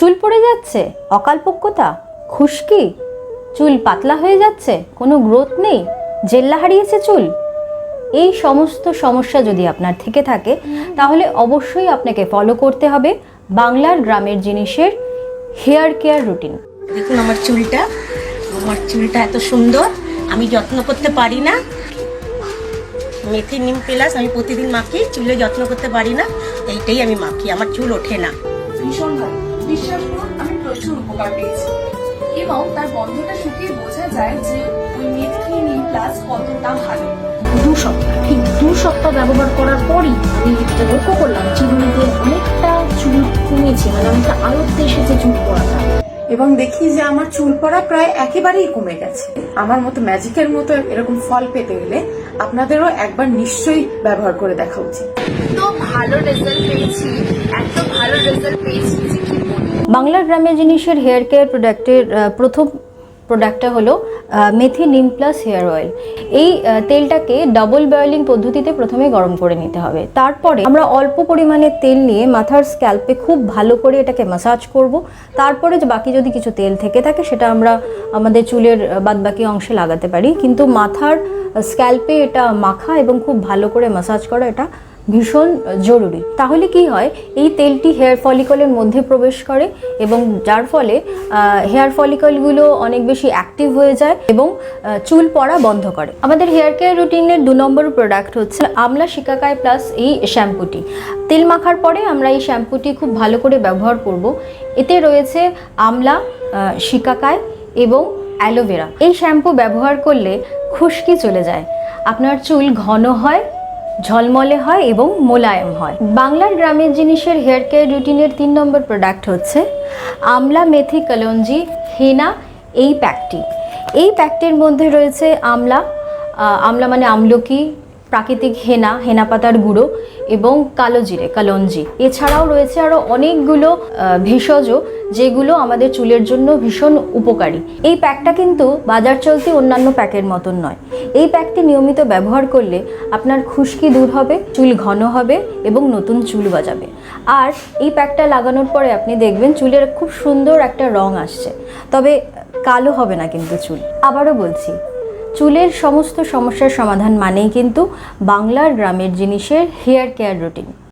চুল পড়ে যাচ্ছে অকালপক্যতা খুশকি চুল পাতলা হয়ে যাচ্ছে কোনো গ্রোথ নেই জেল্লা হারিয়েছে চুল। এই সমস্ত সমস্যা যদি আপনার থেকে থাকে তাহলে অবশ্যই আপনাকে ফলো করতে হবে বাংলার গ্রামের জিনিসের হেয়ার কেয়ার রুটিন দেখুন আমার চুলটা আমার চুলটা এত সুন্দর আমি যত্ন করতে পারি না। মেথি নিম প্লাস আমি প্রতিদিন মাখি চুলে যত্ন করতে পারি না এইটাই আমি মাখি আমার চুল ওঠে না। ভীষণভাবে বিশ্বাস করুন, আমি প্রচুর উপকার পেয়েছি। এবং তার বন্ধটা শুকিয়ে বোঝা যায় যে ওই মেথি নিম প্লাস কতটা ভালো। দু সপ্তাহ, ঠিক দু সপ্তাহ ব্যবহার করার পরই আমি যেটা লক্ষ্য করলাম, চিরুনিতে অনেকটা চুল কমেছে মানে অনেকটা আলোতে এসেছে চুল পড়াটা। এবং দেখি যে আমার চুল পড়া প্রায় একেবারেই কমে গেছে। আমার মতো ম্যাজিকের মতো এরকম ফল পেতে গেলে আপনাদেরও একবার নিশ্চয়ই ব্যবহার করে দেখা উচিত। তো ভালো রেজাল্ট পেয়েছি এত ভালো রেজাল্ট পেয়েছি বাংলার গ্রামের জিনিসের হেয়ার কেয়ার প্রোডাক্টের প্রথম প্রোডাক্টটা হলো মেথি নিম প্লাস হেয়ার অয়েল এই তেলটাকে ডাবল বয়েলিং পদ্ধতিতে প্রথমে গরম করে নিতে হবে। তারপরে আমরা অল্প পরিমাণে তেল নিয়ে মাথার স্ক্যাল্পে খুব ভালো করে এটাকে ম্যাসাজ করব। তারপরে যে বাকি যদি কিছু তেল থেকে থাকে, সেটা আমরা আমাদের চুলের বাদবাকি অংশে লাগাতে পারি। কিন্তু মাথার স্ক্যাল্পে এটা মাখা এবং খুব ভালো করে ম্যাসাজ করা এটা ভীষণ জরুরি। তাহলে কি হয়, এই তেলটি হেয়ার ফলিকলের মধ্যে প্রবেশ করে এবং যার ফলে হেয়ার ফলিকলগুলো অনেক বেশি অ্যাক্টিভ হয়ে যায় এবং চুল পড়া বন্ধ করে। আমাদের হেয়ার কেয়ার রুটিনের দু নম্বর প্রোডাক্ট হচ্ছে আমলা শিকাকায় প্লাস এই শ্যাম্পুটি। তেল মাখার পরে আমরা এই শ্যাম্পুটি খুব ভালো করে ব্যবহার করব। এতে রয়েছে আমলা শিকাকায় এবং অ্যালোভেরা। এই শ্যাম্পু ব্যবহার করলে খুশকি চলে যায়। আপনার চুল ঘন হয় ঝলমলে হয় এবং মোলায়েম হয়। বাংলার গ্রামের জিনিসের হেয়ার কেয়ার রুটিনের তিন নম্বর প্রোডাক্ট হচ্ছে আমলা মেথি কলঞ্জি, হেনা, এই প্যাকটি এই প্যাকটির মধ্যে রয়েছে আমলা আমলা মানে আমলকি প্রাকৃতিক হেনা হেনা পাতার গুঁড়ো এবং কালো জিরে, কালঞ্জি। এছাড়াও রয়েছে আরও অনেকগুলো ভেষজ যেগুলো আমাদের চুলের জন্য ভীষণ উপকারী। এই প্যাকটা কিন্তু বাজার চলতি অন্যান্য প্যাকের মতন নয়। এই প্যাকটি নিয়মিত ব্যবহার করলে আপনার খুশকি দূর হবে, চুল ঘন হবে এবং নতুন চুল গজাবে। আর এই প্যাকটা লাগানোর পরে আপনি দেখবেন চুলের খুব সুন্দর একটা রং আসছে। তবে কালো হবে না কিন্তু চুল। আবারও বলছি চুলের সমস্ত সমস্যার সমাধান মানেই কিন্তু বাংলার গ্রামের জিনিসের হেয়ার কেয়ার রুটিন।